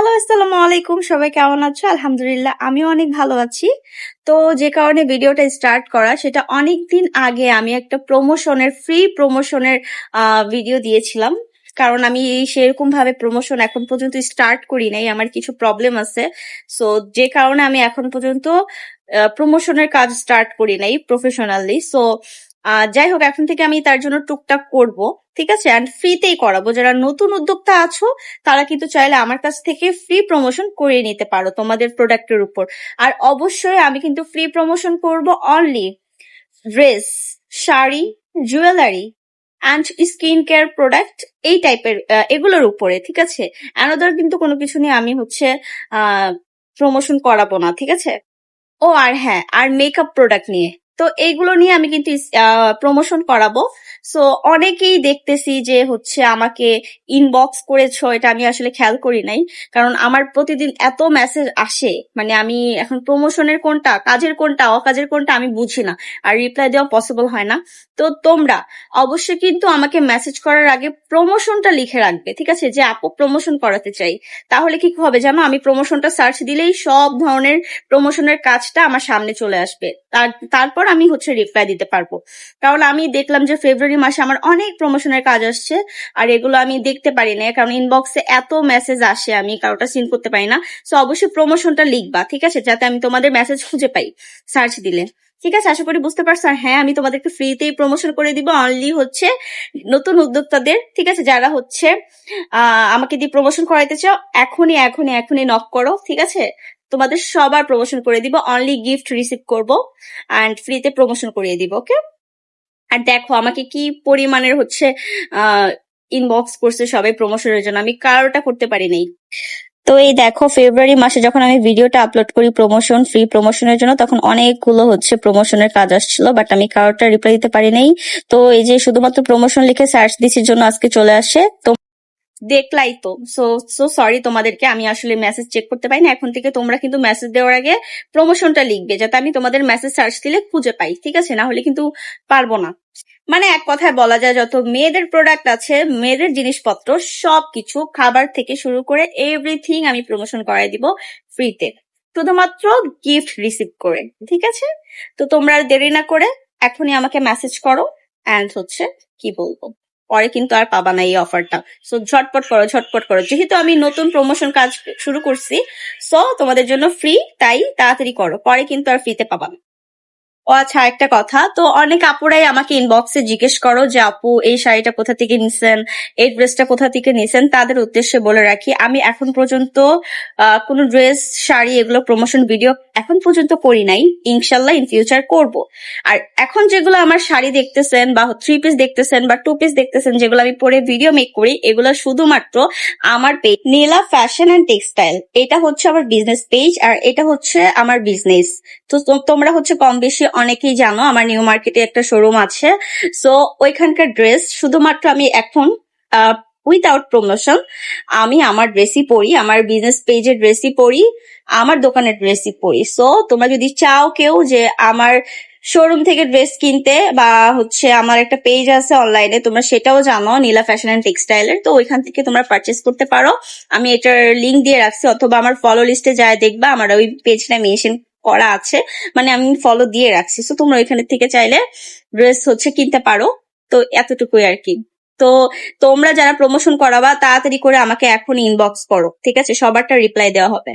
Hello, আসসালামু আলাইকুম। সবাই কেমন আছো? আলহামদুলিল্লাহ, আমিও অনেক ভালো আছি। তো যে কারণে ভিডিওটা স্টার্ট করা, সেটা অনেক দিন আগে আমি একটা প্রমোশনের ফ্রি প্রমোশনের ভিডিও দিয়েছিলাম। কারণ আমি সেরকম ভাবে প্রমোশন এখন পর্যন্ত স্টার্ট করি নাই, আমার কিছু প্রবলেম আছে। সো যে কারণে আমি এখন পর্যন্ত প্রমোশনের কাজ স্টার্ট করি নাই প্রফেশনালি সো যাই হোক, এখন থেকে আমি তার জন্য টুকটাক করব, ঠিক আছে? অ্যান্ড ফ্রিতেই করাবো। যারা নতুন উদ্যোক্তা আছো, তারা কিন্তু চাইলে আমার কাছ থেকে ফ্রি প্রমোশন করিয়ে নিতে পারো তোমাদের প্রোডাক্টের উপর। আর অবশ্যই আমি কিন্তু ফ্রি প্রমোশন করব only dress sari jewellery and skin care product এই টাইপের এগুলোর উপরে, ঠিক আছে? অ্যানাদার কিন্তু কোনো কিছু নিয়ে আমি হচ্ছে প্রমোশন করাবো না, ঠিক আছে? ও, আর হ্যাঁ আর মেকআপ প্রোডাক্ট নিয়ে। তো এইগুলো নিয়ে আমি কিন্তু প্রমোশন করাবো। সো অনেকেই দেখতেছি যে হচ্ছে আমাকে ইনবক্স করেছ, এটা আমি আসলে খেয়াল করি নাই। কারণ আমার প্রতিদিন এত মেসেজ আসে মানে আমি এখন প্রমোশনের কোনটা, কাজের কোনটা, অকাজের কোনটা আমি বুঝি না, আর রিপ্লাই দেওয়া পসিবল হয় না। তো তোমরা অবশ্যই কিন্তু আমাকে মেসেজ করার আগে প্রমোশনটা লিখে রাখবে, ঠিক আছে? যে আপু প্রমোশন করাতে চাই। তাহলে কি হবে জানো? আমি প্রমোশনটা সার্চ দিলেই সব ধরনের প্রমোশনের কাজটা আমার সামনে চলে আসবে। তারপর আমি হচ্ছে রিপ্লাই দিতে পারব। কারণ আমি দেখলাম যে ফেব্রুয়ারি মাসে আমার অনেক প্রমোশনের কাজ আসছে, আর এগুলো আমি দেখতে পারি না কারণ ইনবক্সে এত মেসেজ আসে আমি কারোটা সিন করতে পারি না। সো অবশ্যই প্রমোশনটা লিখবা, ঠিক আছে? যাতে আমি তোমাদের মেসেজ খুঁজে পাই সার্চ দিলে। ঠিক আছে? আশা করি বুঝতে পারছ? আর হ্যাঁ আমি তোমাদেরকে ফ্রিতেই প্রমোশন করে দিব। অনলি হচ্ছে নতুন উদ্যোক্তাদের, ঠিক আছে? যারা হচ্ছে আমাকে দিয়ে প্রমোশন করাইতে চাও, এখনই এখনই এখনই নক করো, ঠিক আছে? তোমাদের সবার প্রমোশন করে দিব। অনলি গিফট রিসিভ করব অ্যান্ড ফ্রিতে প্রমোশন করিয়ে দিব ওকে আর দেখো, আমাকে কি পরিমাণের হচ্ছে ইনবক্স করছে সবাই প্রমোশনের জন্য। আমি কারোটা করতে পারি নাই তো এই দেখো ফেব্রুয়ারি মাসে যখন আমি ভিডিওটা আপলোড করি প্রমোশন ফ্রি প্রমোশনের জন্য, তখন অনেকগুলো হচ্ছে প্রমোশনের কাজ আসছিল বাট আমি কারোটা রিপ্লাই দিতে পারি নাই তো এই যে শুধুমাত্র প্রমোশন লিখে সার্চ দিচ্ছির জন্য আজকে চলে আসে, তো দেখলাই তো। সো সো সরি তোমাদেরকে, আমি আসলে মেসেজ চেক করতে পাই না এখন থেকে তোমরা কিন্তু মেসেজ দেওয়ার আগে প্রমোশনটা লিখবে, যাতে আমি তোমাদের মেসেজ সার্চ দিলে খুঁজে পাই, ঠিক আছে? না হলে কিন্তু পারব না। মানে এক কথায় বলা যায়, যত মেয়েদের প্রোডাক্ট আছে, মেয়েদের জিনিসপত্র, সবকিছু খাবার থেকে শুরু করে এভরিথিং আমি প্রমোশন করাই দিব ফ্রিতে শুধুমাত্র গিফট রিসিভ করে, ঠিক আছে? তো তোমরা দেরি না করে, এখনই আমাকে মেসেজ করো অ্যান্ড হচ্ছে কি বলব? পরে কিন্তু আর পাবা না এই অফারটা সো ঝটপট করো ঝটপট করো। যেহেতু আমি নতুন প্রমোশন কাজ শুরু করছি সো তোমাদের জন্য ফ্রি তাই তাড়াতাড়ি করো। পরে কিন্তু আর ফ্রিতে পাবা না। ও আচ্ছা একটা কথা। তো অনেক আপুরাই আমাকে ইনবক্সে জিজ্ঞেস করো যে, আপু, এই শাড়িটা কোথা থেকে নিছেন? এই ড্রেসটা কোথা থেকে নিছেন? তাদের উদ্দেশ্যে বলে রাখি, আমি এখন পর্যন্ত কোনো ড্রেস শাড়ি এগুলো প্রমোশন ভিডিও এখন পর্যন্ত করি নাই। ইনশাল্লাহ ইন ফিউচার করব। আর এখন যেগুলো আমার শাড়ি দেখতেছেন বা থ্রি পিস দেখতেছেন বা টু পিস দেখতেছেন, যেগুলো আমি পরে ভিডিও মেক করি, এগুলো শুধুমাত্র আমার page Nila fashion and textile এটা হচ্ছে আমার বিজনেস পেজ আর এটা হচ্ছে আমার বিজনেস তো তোমরা হচ্ছে কম বেশি অনেকেই জানো, আমার নিউ মার্কেটে একটা শোরুম আছে। সো ওইখানকার ড্রেস শুধুমাত্র আমি এখন উইথাউট প্রমোশন আমি আমার ড্রেসই পরি, আমার বিজনেস পেজের ড্রেসই পরি, আমার দোকানের ড্রেসই পরি। সো তোমরা যদি চাও কেউ যে আমার শোরুম থেকে ড্রেস কিনতে বা হচ্ছে আমার একটা পেজ আছে অনলাইনে তোমরা সেটাও জানো, নীলা ফ্যাশন অ্যান্ড টেক্সটাইলের তো ওইখান থেকে তোমরা পারচেস করতে পারো। আমি এটার লিঙ্ক দিয়ে রাখছি, অথবা আমার ফলো লিস্টে যায় দেখবা, আমার ওই পেজটা মেনশন করা আছে। মানে আমি ফলো দিয়ে রাখছি। তো তোমরা ওইখানে থেকে চাইলে ড্রেস হচ্ছে কিনতে পারো। তো এতটুকুই আর কি। তো তোমরা যারা প্রমোশন করাবা, তাড়াতাড়ি করে আমাকে এখন ইনবক্স করো। ঠিক আছে? সবারটা রিপ্লাই দেওয়া হবে।